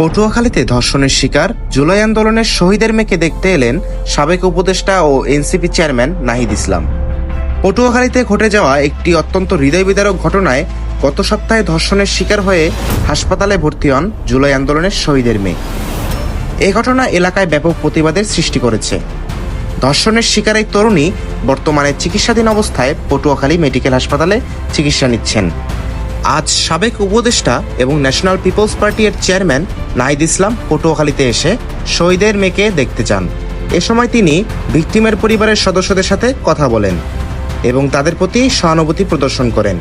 পটুয়াখালীতে ধর্ষণের শিকার, জুলাই আন্দোলনের শহীদের মেয়েকে দেখতে এলেন সাবেক উপদেষ্টা ও এনসিপি চেয়ারম্যান নাহিদ ইসলাম। পটুয়াখালীতে ঘটে যাওয়া একটি অত্যন্ত হৃদয় বিদারক ঘটনায় গত সপ্তাহে ধর্ষণের শিকার হয়ে হাসপাতালে ভর্তি হন জুলাই আন্দোলনের শহীদের মেয়ে। এ ঘটনা এলাকায় ব্যাপক প্রতিবাদের সৃষ্টি করেছে। ধর্ষণের শিকার এই তরুণী বর্তমানে চিকিৎসাধীন অবস্থায় পটুয়াখালী মেডিকেল হাসপাতালে চিকিৎসা নিচ্ছেন। আজ সাবেক উপদেষ্টা এবং ন্যাশনাল পিপলস পার্টির চেয়ারম্যান নাহিদ ইসলাম পটুয়াখালীতে এসে শহীদের মেয়েকে দেখতে চান। এ সময় তিনি ভিকটিমের পরিবারের সদস্যদের সাথে কথা বলেন এবং তাদের প্রতি সহানুভূতি প্রদর্শন করেন।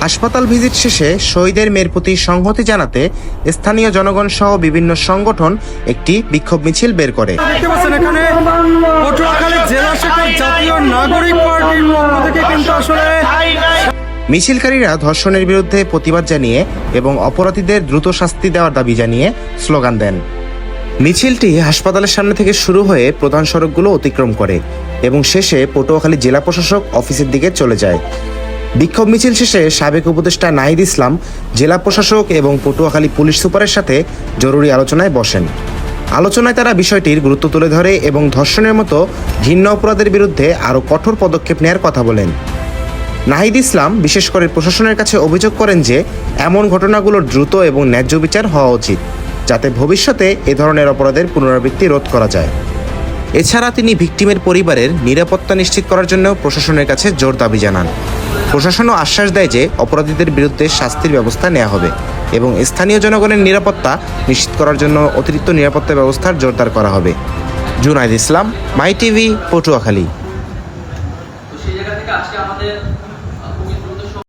হাসপাতাল ভিজিট শেষে শহীদের মেয়ের প্রতি সংহতি জানাতে স্থানীয় জনগণ সহ বিভিন্ন সংগঠন একটি বিক্ষোভ মিছিল বের করে। জাতীয় নাগরিক পার্টির পক্ষ থেকে কিন্তু আসলে মিছিলকারীরা ধর্ষণের বিরুদ্ধে প্রতিবাদ জানিয়ে এবং অপরাধীদের দ্রুত শাস্তি দেওয়ার দাবি জানিয়ে স্লোগান দেন। মিছিলটি হাসপাতালের সামনে থেকে শুরু হয়ে প্রধান সড়কগুলো অতিক্রম করে এবং শেষে পটুয়াখালী জেলা প্রশাসক অফিসের দিকে চলে যায়। বিক্ষোভ মিছিল শেষে সাবেক উপদেষ্টা নাহিদ ইসলাম, জেলা প্রশাসক এবং পটুয়াখালী পুলিশ সুপারের সাথে জরুরি আলোচনায় বসেন। আলোচনায় তারা বিষয়টির গুরুত্ব তুলে ধরে এবং ধর্ষণের মতো ঘৃণ্য অপরাধের বিরুদ্ধে আরও কঠোর পদক্ষেপ নেয়ার কথা বলেন। নাহিদ ইসলাম বিশেষ করে প্রশাসনের কাছে অভিযোগ করেন যে, এমন ঘটনাগুলোর দ্রুত এবং ন্যায্য বিচার হওয়া উচিত, যাতে ভবিষ্যতে এ ধরনের অপরাধের পুনরাবৃত্তি রোধ করা যায়। এছাড়া তিনি ভিকটিমের পরিবারের নিরাপত্তা নিশ্চিত করার জন্য প্রশাসনের কাছে জোর দাবি জানান। প্রশাসনও আশ্বাস দেয় যে, অপরাধীদের বিরুদ্ধে শাস্তির ব্যবস্থা নেওয়া হবে এবং স্থানীয় জনগণের নিরাপত্তা নিশ্চিত করার জন্য অতিরিক্ত নিরাপত্তা ব্যবস্থার জোরদার করা হবে। Junaid Islam, my TV, Patuakhali. 보겠습니다.